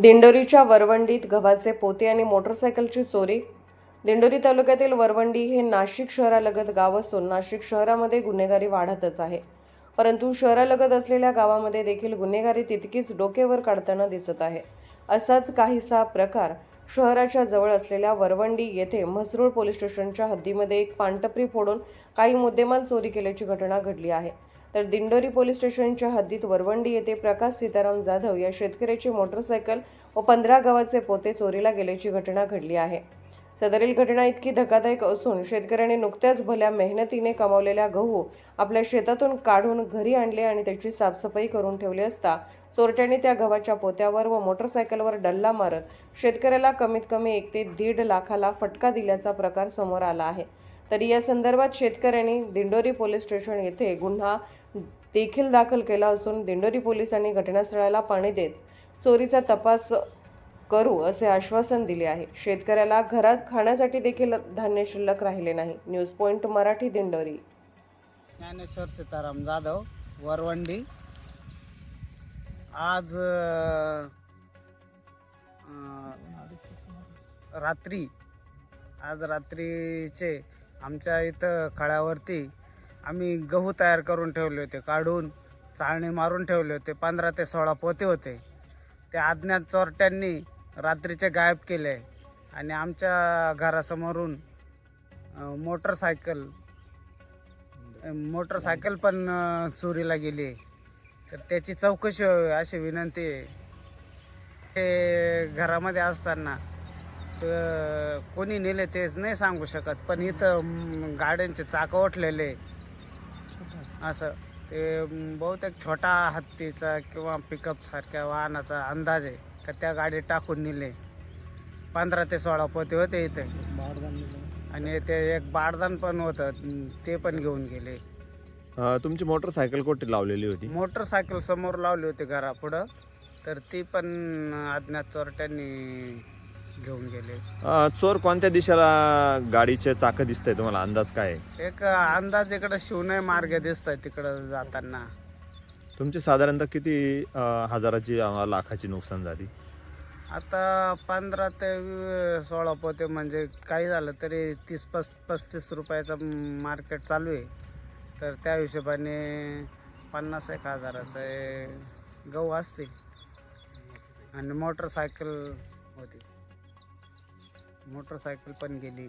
दिंडोरीच्या वरवंडीत गव्हाचे पोते आणि मोटरसायकलची चोरी. दिंडोरी तालुक्यातील वरवंडी हे नाशिक शहरालगत गाव असून नाशिक शहरामध्ये गुन्हेगारी वाढतच आहे. परंतु शहरालगत असलेल्या गावामध्ये देखील गुन्हेगारी तितकीच डोकेवर काढताना दिसत आहे. असाच काहीसा प्रकार शहराच्या जवळ असलेल्या वरवंडी येथे म्हसरूळ पोलीस स्टेशनच्या हद्दीमध्ये एक पानटपरी फोडून काही मुद्देमाल चोरी केल्याची घटना घडली आहे. तर दिंडोरी पोलीस स्टेशनच्या हद्दीत वरवंडी येथे प्रकाश सीताराम जाधव या शेतकऱ्याची मोटरसायकल व पंधरा गावाचे पोते चोरीला गेल्याची घटना घडली आहे. सदरील घटना इतकी धक्कादायक असून शेतकऱ्याने नुकत्याच भल्या मेहनतीने कमावलेल्या गहू आपल्या शेतातून काढून घरी आणले आणि त्याची साफसफाई करून ठेवली असता चोरट्याने त्या गव्हाच्या पोत्यावर व मोटरसायकलवर डल्ला मारत शेतकऱ्याला कमीत कमी एक ते दीड लाखाला फटका दिल्याचा प्रकार समोर आला आहे. तरी या संदर्भात शेतकऱ्यांनी दिंडोरी पोलीस स्टेशन येथे गुन्हा देखील दाखल केला असून दिंडोरी पोलिसांनी घटनास्थळाला पाणी देत चोरीचा तपास करू असे आश्वासन दिले आहे. शेतकऱ्याला घरात खाण्यासाठी देखील धान्य शिल्लक राहिले नाही. News point Marathi Dindori. Dnyaneshwar Sitaram Jadhav Varvandi. आज रात्री आज रात्रीचे आमच्या इथं खळ्यावरती आम्ही गहू तयार करून ठेवले होते काढून चाळणी मारून ठेवले होते पंधरा ते सोळा पोते होते. ते अज्ञात चोरट्यांनी रात्रीचे गायब केले आणि आमच्या घरासमोरून मोटरसायकल मोटरसायकल पण चोरीला गेली तर त्याची चौकशी व्हावी अशी विनंती आहे. ते घरामध्ये असताना तर कोणी नेले तेच नाही सांगू शकत पण इथं गाड्यांचे चाक ओठलेले असं. ते बहुतेक छोटा हत्तीचा किंवा पिकअप सारख्या वाहनाचा अंदाज आहे का त्या गाडी टाकून नेले. पंधरा ते सोळा पोते होते इथे. आणि ते एक बारदान पण होतं ते पण घेऊन गेले. तुमची मोटरसायकल कोठे लावलेली होती? मोटरसायकल समोर लावली होती घरापुढं तर ती पण अज्ञात चोरट्यांनी घेऊन गेले. अ, चोर कोणत्या दिशेला गाडीचे चाक दिसतंय तुम्हाला? अंदाज काय आहे? एक अंदाज इकडं शिवणे मार्ग दिसतोय तिकडं जाताना. तुमची साधारणतः किती अ, हजाराची अ, लाखाची नुकसान झाली? आता पंधरा ते वी- सोळा पोते म्हणजे काही झालं तरी तीस पस पस्तीस रुपयाचं मार्केट चालू आहे. तर त्या हिशोबाने पन्नास एक हजाराचं हे गहू असतील आणि मोटरसायकल होती. मोटरसायकल पण गेली.